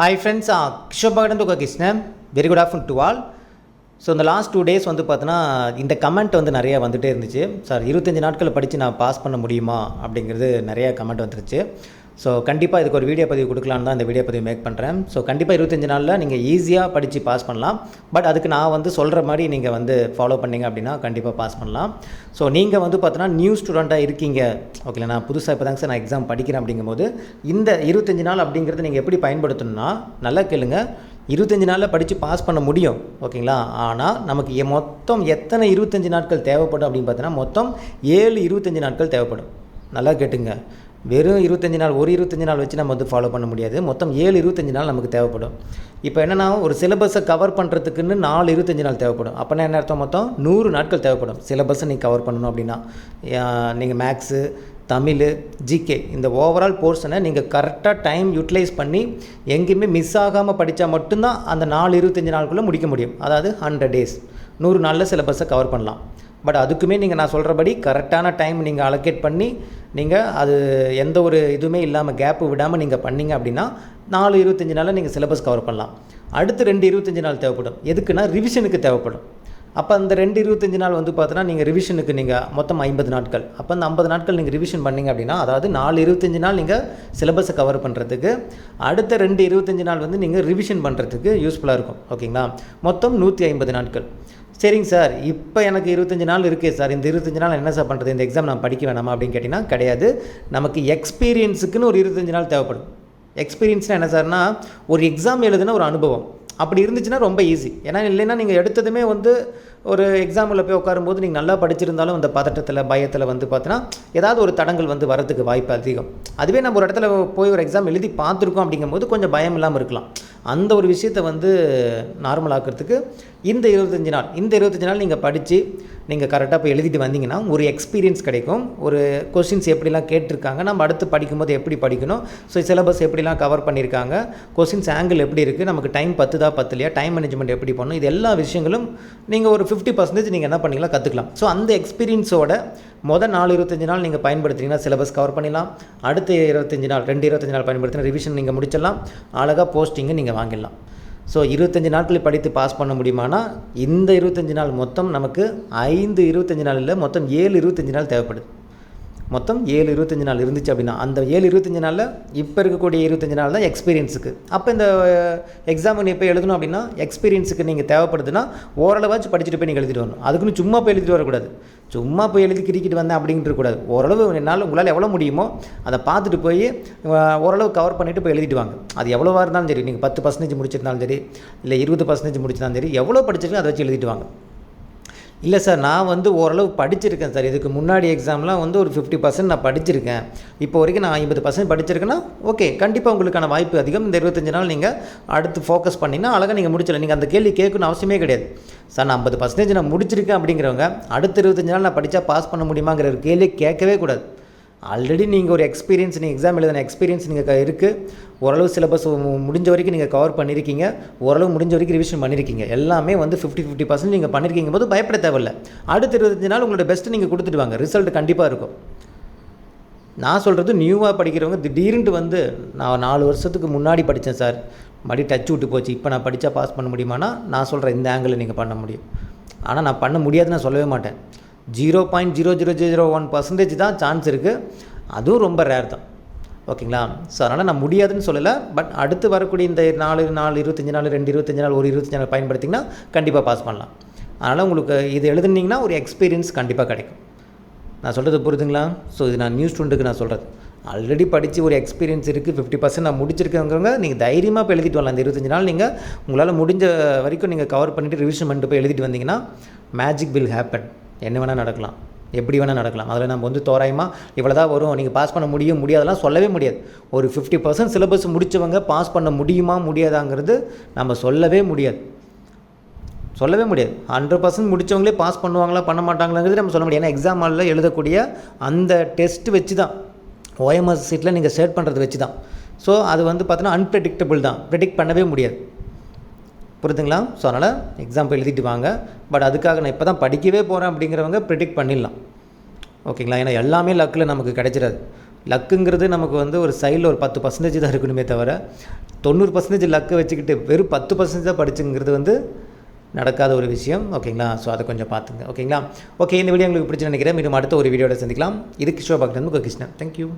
Hi friends கிஷோபாகடன் Thuga Krishnan. Very good afternoon to all so இந்த last two days வந்து பார்த்தோன்னா இந்த கமெண்ட் வந்து நிறையா வந்துகிட்டே இருந்துச்சு. சார் இருபத்தஞ்சி நாட்கள் படித்து நான் பாஸ் பண்ண முடியுமா அப்படிங்கிறது நிறைய கமெண்ட் வந்துருச்சு. ஸோ கண்டிப்பாக இதுக்கு ஒரு வீடியோ பதிவு கொடுக்கலான்னு தான் இந்த வீடியோ பதிவு மேக் பண்ணுறேன் ஸோ கண்டிப்பாக இருபத்தஞ்சு நாளில் நீங்கள் ஈஸியாக படித்து பாஸ் பண்ணலாம். பட் அதுக்கு நான் வந்து சொல்கிற மாதிரி நீங்கள் வந்து ஃபாலோ பண்ணிங்க அப்படின்னா கண்டிப்பாக பாஸ் பண்ணலாம். ஸோ நீங்கள் வந்து பார்த்தோன்னா நியூ ஸ்டூடெண்ட்டாக இருக்கீங்க. ஓகேங்களா நான் புதுசாக இப்போ தாங்க சார் நான் எக்ஸாம் படிக்கிறேன் அப்படிங்கும்போது இந்த இருபத்தஞ்சி நாள் அப்படிங்கிறத நீங்கள் எப்படி பயன்படுத்தணும்னா நல்லா கேளுங்க. இருபத்தஞ்சி நாளில் படித்து பாஸ் பண்ண முடியும். ஓகேங்களா ஆனால் நமக்கு மொத்தம் எத்தனை இருபத்தஞ்சி நாட்கள் தேவைப்படும் அப்படின்னு பார்த்தீங்கன்னா மொத்தம் ஏழு இருபத்தஞ்சி நாட்கள் தேவைப்படும். நல்லா கேட்டுங்க. வெறும் இருபத்தஞ்சி நாள் ஒரு இருபத்தஞ்சி நாள் வச்சு நம்ம வந்து ஃபாலோ பண்ண முடியாது. மொத்தம் ஏழு இருபத்தஞ்சி நாள் நமக்கு தேவைப்படும். இப்போ என்னென்னா ஒரு சிலபஸை கவர் பண்ணுறதுக்குன்னு நாலு இருபத்தஞ்சி நாள் தேவைப்படும். அப்போனா என்ன அர்த்தம் மொத்தம்? நூறு நாட்கள் தேவைப்படும். சிலபஸை நீங்கள் கவர் பண்ணணும் அப்படின்னா. நீங்கள் மேக்ஸு தமிழ் ஜிகே இந்த ஓவரால் போர்ஷனை நீங்கள் கரெக்டாக டைம் யூட்டிலைஸ் பண்ணி எங்கேயுமே மிஸ் ஆகாமல் படித்தா மட்டும்தான் அந்த நாலு இருபத்தஞ்சி நாளுக்குள்ளே முடிக்க முடியும். அதாவது ஹண்ட்ரட் டேஸ் நூறு நாளில் சிலபஸை கவர் பண்ணலாம். பட் அதுக்குமே நீங்கள் நான் சொல்கிறபடி கரெக்டான டைம் நீங்கள் அலோகேட் பண்ணி நீங்கள் அது எந்த ஒரு இதுவுமே இல்லாமல் கேப்பு விடாமல் நீங்கள் பண்ணிங்க அப்படின்னா நாலு இருபத்தஞ்சி நாளில் நீங்கள் சிலபஸ் கவர் பண்ணலாம். அடுத்து ரெண்டு இருபத்தஞ்சி நாள் தேவைப்படும். எதுக்குன்னா ரிவிஷனுக்கு தேவைப்படும். அப்போ அந்த ரெண்டு இருபத்தஞ்சி நாள் வந்து பார்த்தோன்னா நீங்கள் ரிவிஷனுக்கு நீங்கள் மொத்தம் ஐம்பது நாட்கள். அப்போ அந்த ஐம்பது நாட்கள் நீங்கள் ரிவிஷன் பண்ணீங்க அப்படின்னா அதாவது நாலு இருபத்தஞ்சி நாள் நீங்கள் சிலபஸை கவர் பண்ணுறதுக்கு அடுத்த ரெண்டு இருபத்தஞ்சி நாள் வந்து நீங்கள் ரிவிஷன் பண்ணுறதுக்கு யூஸ்ஃபுல்லாக இருக்கும். ஓகேங்களா? மொத்தம் நூற்றி ஐம்பது நாட்கள். சரிங்க சார். இப்போ எனக்கு இருபத்தஞ்சி நாள் இருக்கே சார். இந்த இருபத்தஞ்சி நாள் என்ன சார் பண்ணுறது இந்த எக்ஸாம் நான் படிக்க வேணாமா அப்படின்னு கேட்டிங்கன்னா கிடையாது. நமக்கு எக்ஸ்பீரியன்ஸுக்குன்னு ஒரு இருபத்தஞ்சி நாள் தேவைப்படும். எக்ஸ்பீரியன்ஸ்னால் என்ன சார்னா ஒரு எக்ஸாம் எழுதுன ஒரு அனுபவம். அப்படி இருந்துச்சுன்னா ரொம்ப ஈஸி ஏன்னா இல்லைன்னா நீங்கள் எடுத்ததுமே வந்து ஒரு எக்ஸாமில் போய் உட்காரும்போது நீங்கள் நல்லா படிச்சிருந்தாலும் அந்த பதட்டத்தில் பயத்தில் வந்து பார்த்தீங்கன்னா ஏதாவது ஒரு தடங்கள் வந்து வரதுக்கு வாய்ப்பு அதிகம். அதுவே நம்ம ஒரு இடத்துல போய் ஒரு எக்ஸாம் எழுதி பார்த்துருக்கோம் அப்படிங்கும்போது கொஞ்சம் பயம் இல்லாமல் இருக்கலாம். அந்த ஒரு விஷயத்தை வந்து நார்மல் ஆக்கிறதுக்கு இந்த இருபத்தஞ்சி நாள் இந்த இருபத்தஞ்சி நாள் நீங்கள் படித்து நீங்கள் கரெக்டாக போய் எழுதிட்டு வந்தீங்கன்னா ஒரு எக்ஸ்பீரியன்ஸ் கிடைக்கும். ஒரு கொஷின்ஸ் எப்படிலாம் கேட்டிருக்காங்க நம்ம அடுத்து படிக்கும்போது எப்படி படிக்கணும் ஸோ சிலபஸ் எப்படிலாம் கவர் பண்ணியிருக்காங்க கொஷின்ஸ் ஆங்கிள் எப்படி இருக்குது நமக்கு டைம் பத்துதா பத்துலையா டைம் மேனேஜ்மெண்ட் எப்படி பண்ணணும் இது எல்லா விஷயங்களும் நீங்கள் ஒரு ஃபிஃப்டி பர்சன்டேஜ் நீங்கள் என்ன பண்ணிக்கலாம் கற்றுக்கலாம் ஸோ அந்த எக்ஸ்பீரியன்ஸோட மொதல் நாலு இருபத்தஞ்சி நாள் நீங்கள் பயன்படுத்தினீங்கன்னா சிலபஸ் கவர் பண்ணிடலாம். அடுத்த இருபத்தஞ்சி நாள் ரெண்டு இருபத்தஞ்சி நாள் பயன்படுத்தினா ரிவிஷன் நீங்கள் முடிச்சிடலாம். அழகாக போஸ்டிங்கு நீங்கள் வாங்கிடலாம். ஸோ இருபத்தஞ்சி நாட்கள் படித்து பாஸ் பண்ண முடியுமானா இந்த இருபத்தஞ்சி நாள் மொத்தம் நமக்கு ஐந்து இருபத்தஞ்சி நாள் இல்லை மொத்தம் ஏழு இருபத்தஞ்சி நாள் தேவைப்படுது. மொத்தம் ஏழு இருபத்தஞ்சி நாள் இருந்துச்சு அப்படின்னா அந்த ஏழு இருபத்தஞ்சி நாளில் இப்போ இருக்கக்கூடிய இருபத்தஞ்சி நாள் தான் எக்ஸ்பீரியன்ஸுக்கு அப்போ இந்த எக்ஸாம் நீ இப்போ எழுதணும் அப்படின்னா எக்ஸ்பீரியன்ஸுக்கு நீங்கள் தேவைப்படுதுன்னா ஓரளவாச்சும் படிச்சுட்டு போய் நீங்கள் எழுதிட்டு வரணும். அதுக்குன்னு சும்மா போய் எழுதிட்டு வரக்கூடாது. சும்மா போய் எழுதி கிரிக்கிட்டு வந்தேன் அப்படின்ட்டு கூடாது ஓரளவு என்னால் உங்களால் எவ்வளோ முடியுமோ அதை பார்த்துட்டு போய் ஓரளவு கவர் பண்ணிவிட்டு போய் எழுதிட்டு வாங்க. அது எவ்வளோவா இருந்தாலும் சரி நீங்கள் பத்து பர்சன்டேஜ் முடிச்சிருந்தாலும் சரி இல்லை இருபது பர்சன்டேஜ் முடிச்சிருந்தாலும் சரி எவ்வளோ படிச்சிருக்கோ அதை வச்சு எழுதிட்டு வாங்க. இல்லை சார் நான் வந்து ஓரளவு படிச்சிருக்கேன் சார் இதுக்கு முன்னாடி எக்ஸாம்லாம் வந்து ஒரு ஃபிஃப்டி பர்சன்ட் நான் படிச்சிருக்கேன். இப்போ வரைக்கும் நான் ஐம்பது பர்சன்ட் படிச்சிருக்கேன்னா ஓகே கண்டிப்பாக உங்களுக்கான வாய்ப்பு அதிகம். இந்த இருபத்தஞ்சு நாள் நீங்கள் அடுத்து ஃபோக்கஸ் பண்ணிங்கன்னா அழகாக நீங்கள் முடிச்சிடலாம். நீங்கள் அந்த கேள்வி கேட்கணும் அவசியமே கிடையாது. சார் நான் ஐம்பது பர்சன்டேஜ் நான் முடிச்சிருக்கேன் அப்படிங்கிறவங்க அடுத்த இருபத்தஞ்சு நாள் நான் படித்தா பாஸ் பண்ண முடியுமாங்கிற ஒரு கேள்வி கேட்கவே கூடாது. ஆல்ரெடி நீங்கள் ஒரு எக்ஸ்பீரியன்ஸ் நீங்கள் எக்ஸாம் எழுதின எக்ஸ்பீரியன்ஸ் நீங்கள் இருக்குது ஓரளவு சிலபஸ் முடிஞ்ச வரைக்கும் நீங்கள் கவர் பண்ணியிருக்கீங்க ஓரளவு முடிஞ்ச வரைக்கும் ரிவிஷன் பண்ணியிருக்கீங்க எல்லாமே வந்து ஃபிஃப்டி ஃபிஃப்டி பர்சன்ட் நீங்கள் பண்ணியிருக்கீங்க போது பயப்பட தேவையில்ல. அடுத்த இருபத்தஞ்சு நாள் உங்களோட பெஸ்ட்டு நீங்கள் கொடுத்துட்டு வாங்க ரிசல்ட் கண்டிப்பாக இருக்கும். நான் சொல்கிறது நியூவாக படிக்கிறவங்க திடீர்னு வந்து நான் நாலு வருஷத்துக்கு முன்னாடி படித்தேன் சார். மறுபடி டச் விட்டு போச்சு. இப்போ நான் படித்தா பாஸ் பண்ண முடியுமானா நான் சொல்கிறேன் இந்த ஆங்கிளில் நீங்கள் பண்ண முடியும். ஆனால் நான் பண்ண முடியாதுன்னு நான் சொல்லவே மாட்டேன். Zero point zero zero zero one percentage தான் சான்ஸ் இருக்குது அதுவும் ரொம்ப ரேர் தான். ஓகேங்களா? ஸோ அதனால் நான் முடியாதுன்னு சொல்லலை. பட் அடுத்து வரக்கூடிய இந்த நாலு நாலு இருபத்தஞ்சி நாள் ரெண்டு இருபத்தஞ்சி நாள் ஒரு இருபத்தஞ்சி நாள் பயன்படுத்திங்கன்னா கண்டிப்பாக பாஸ் பண்ணலாம். அதனால் உங்களுக்கு இது எழுதுனீங்கன்னா ஒரு எக்ஸ்பீரியன்ஸ் கண்டிப்பாக கிடைக்கும். நான் சொல்கிறது புரியுதுங்களா? ஸோ இது நான் நியூ ஸ்டூடெண்ட்டுக்கு நான் சொல்கிறது ஆல்ரெடி படித்து ஒரு எக்ஸ்பீரியன்ஸ் இருக்குது ஃபிஃப்டி பர்சன்ட் நான் முடிச்சிருக்கேங்கிறவங்க நீங்கள் தைரியமாக போய் எழுதிட்டு வரலாம். அந்த இருபத்தஞ்சி நாள் நீங்கள் உங்களால் முடிஞ்ச வரைக்கும் நீங்கள் கவர் பண்ணிவிட்டு ரிவிஷன் பண்ணிட்டு போய் எழுதிட்டு வந்தீங்கன்னா மேஜிக் வில் ஹேப்பன் என்ன வேணால் நடக்கலாம். எப்படி வேணால் நடக்கலாம். அதில் நம்ம வந்து தோராயமாக இவ்வளோ தான் வரும். நீங்கள் பாஸ் பண்ண முடியும் முடியாதெல்லாம் சொல்லவே முடியாது. ஒரு ஃபிஃப்டி பர்சன்ட் சிலபஸ் முடித்தவங்க பாஸ் பண்ண முடியுமா முடியாதாங்கிறது நம்ம சொல்லவே முடியாது. சொல்லவே முடியாது. ஹண்ட்ரட் பர்சன்ட் முடித்தவங்களே பாஸ் பண்ணுவாங்களா பண்ண மாட்டாங்களாங்கிறது நம்ம சொல்ல முடியாது. ஏன்னா எக்ஸாம் ஹாலில் எழுதக்கூடிய அந்த டெஸ்ட் வச்சு தான் ஓஎம்எஸ் சீட்டில் நீங்கள் செட் பண்ணுறது வச்சு தான் ஸோ அது வந்து பார்த்தீங்கன்னா அன்பிரடிக்டபிள் தான். ப்ரெடிக்ட் பண்ணவே முடியாது. புரியுதுங்களா ஸோ அதனால் எக்ஸாம் போய் எழுதிட்டு வாங்க. பட் அதுக்காக நான் இப்போ தான் படிக்கவே போகிறேன் அப்படிங்கிறவங்க ப்ரிடிக்ட் பண்ணிடலாம். ஓகேங்களா ஏன்னா எல்லாமே லக்கில் நமக்கு கிடைச்சிடாது. லக்குங்கிறது நமக்கு வந்து ஒரு சைடில் ஒரு பத்து பர்சன்டேஜ் தான் இருக்கணுமே தவிர தொண்ணூறு பர்சன்டேஜ் லக்கு வச்சுக்கிட்டு வெறும் பத்து பர்சன்டேஜ் தான் படிச்சுங்கிறது வந்து நடக்காத ஒரு விஷயம். ஓகேங்களா ஸோ அதை கொஞ்சம் பார்த்துங்க. ஓகேங்களா ஓகே இந்த வீடியோ உங்களுக்கு பிடிச்சி நினைக்கிறேன். மீண்டும் அடுத்த ஒரு வீடியோட சந்திக்கலாம். இது கிஷோர் பக்தன் முக கிருஷ்ணன். தேங்க்யூ